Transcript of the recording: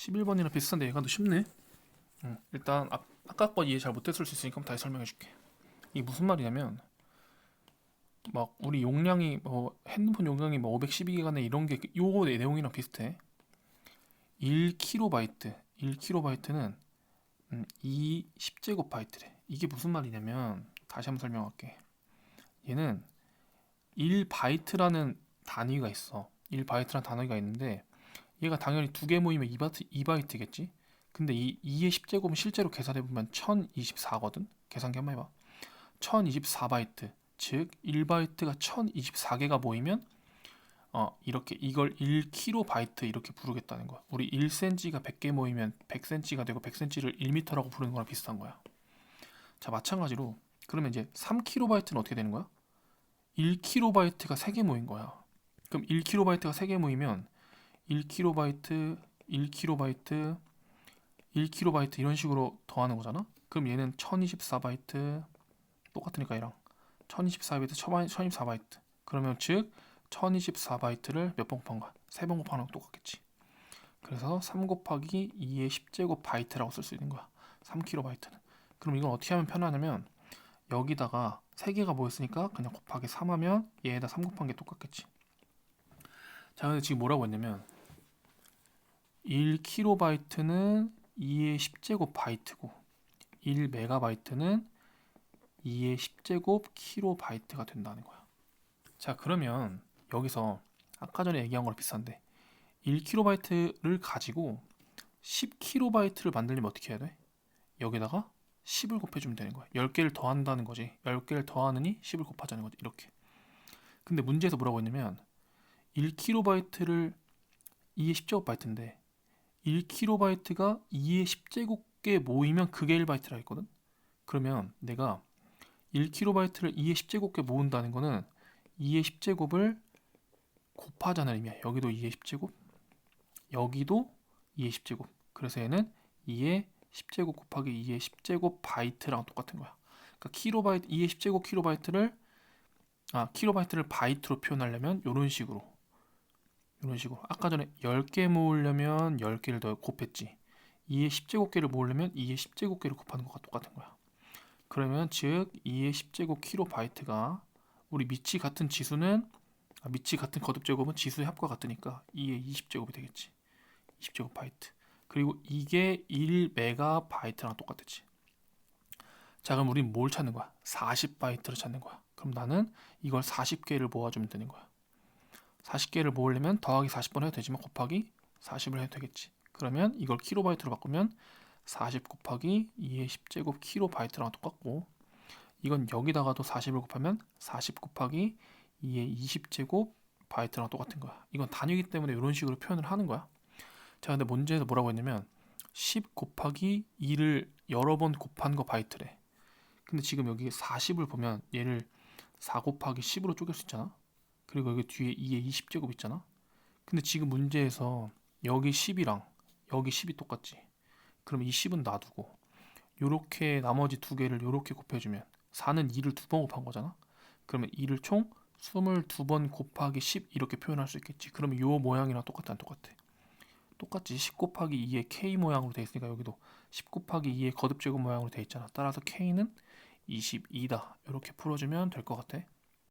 11번이랑 비슷한데 얘가 더 쉽네. 응. 일단 아, 아까 거 이해 잘 못했을 수 있으니까 다시 설명해 줄게. 이게 무슨 말이냐면 막 우리 용량이 뭐 핸드폰 용량이 뭐 512기가네 이런 게 요거 내용이랑 비슷해. 1KB 1KB는 음, 2 10제곱 바이트래. 이게 무슨 말이냐면 다시 한번 설명할게. 얘는 1바이트라는 단위가 있어. 1바이트라는 단위가 있는데 얘가 당연히 두 개 모이면 2바이트, 2바이트겠지? 근데 이 2의 10제곱은 실제로 계산해 보면 1024거든. 계산기 한번 해봐. 1024바이트, 즉 1바이트가 1024개가 모이면 어, 이렇게 이걸 1kB 이렇게 부르겠다는 거야. 우리 1cm가 100개 모이면 100cm가 되고 100cm를 1m라고 부르는 거랑 비슷한 거야. 자, 마찬가지로 그러면 이제 3kB는 어떻게 되는 거야? 1kB가 3개 모인 거야. 그럼 1kB가 3개 모이면 1kB, 1kB, 1kB 이런 식으로 더하는 거잖아. 그럼 얘는 1024바이트 똑같으니까 얘랑 1024바이트, 1024바이트. 그러면 즉 1024바이트를 몇 번 곱한 거야? 세 번 곱하는 거 똑같겠지. 그래서 3 곱하기 2의 10제곱 바이트라고 쓸 수 있는 거야. 3kB는. 그럼 이건 어떻게 하면 편하냐면 여기다가 3개가 모였으니까 그냥 곱하기 3 하면 얘에다 3 곱한 게 똑같겠지. 자, 근데 지금 뭐라고 했냐면 1kB는 2의 10제곱 바이트고 1메가바이트는 2의 10제곱 킬로바이트가 된다는 거야. 자, 그러면 여기서 아까 전에 얘기한 거랑 비슷한데 1kB를 가지고 10kB를 만들려면 어떻게 해야 돼? 여기다가 10을 곱해주면 되는 거야. 10개를 더한다는 거지. 10개를 더하느니 10을 곱하자는 거지. 이렇게. 근데 문제에서 뭐라고 했냐면 1kB를 2의 10제곱 바이트인데 1kB가 2의 10제곱개 모이면 그게 1바이트라 했거든. 그러면 내가 1kB를 2의 10제곱개 모은다는 거는 2의 10제곱을 곱하자는 의미야. 여기도 2의 10제곱, 여기도 2의 10제곱. 그래서 얘는 2의 10제곱 곱하기 2의 10제곱 바이트랑 똑같은 거야. 그러니까 킬로바이트 2의 10제곱 킬로바이트를 아 킬로바이트를 바이트로 표현하려면 이런 식으로 이런 식으로. 아까 전에 10개 모으려면 10개를 더 곱했지. 2의 10제곱개를 모으려면 2의 10제곱개를 곱하는 것과 똑같은 거야. 그러면 즉 2의 10제곱 킬로바이트가 우리 밑이 같은 지수는 아, 밑이 같은 거듭제곱은 지수의 합과 같으니까 2의 20제곱이 되겠지. 20제곱 바이트. 그리고 이게 1메가바이트랑 똑같겠지. 자 그럼 우린 뭘 찾는 거야? 40바이트를 찾는 거야. 그럼 나는 이걸 40개를 모아주면 되는 거야 40개를 모으려면 더하기 40번 해도 되지만 곱하기 40을 해도 되겠지. 그러면 이걸 킬로바이트로 바꾸면 40 곱하기 2의 10제곱 킬로바이트랑 똑같고 이건 여기다가도 40을 곱하면 40 곱하기 2의 20제곱 바이트랑 똑같은 거야. 이건 단위이기 때문에 이런 식으로 표현을 하는 거야. 자, 근데 문제에서 뭐라고 했냐면 10 곱하기 2를 여러 번 곱한 거 바이트래. 근데 지금 여기 40을 보면 얘를 4 곱하기 10으로 쪼갤 수 있잖아. 그리고 여기 뒤에 2의 20제곱 있잖아. 근데 지금 문제에서 여기 10이랑 여기 10이 똑같지. 그럼 이 10은 놔두고 요렇게 나머지 두 개를 요렇게 곱해주면 4는 2를 두 번 곱한 거잖아. 그러면 2를 총 22번 곱하기 10 이렇게 표현할 수 있겠지. 그러면 요 모양이랑 똑같아 안 똑같아? 똑같지. 10 곱하기 2의 K 모양으로 돼 있으니까 여기도 10 곱하기 2의 거듭제곱 모양으로 돼 있잖아. 따라서 K는 22다. 이렇게 풀어주면 될 것 같아.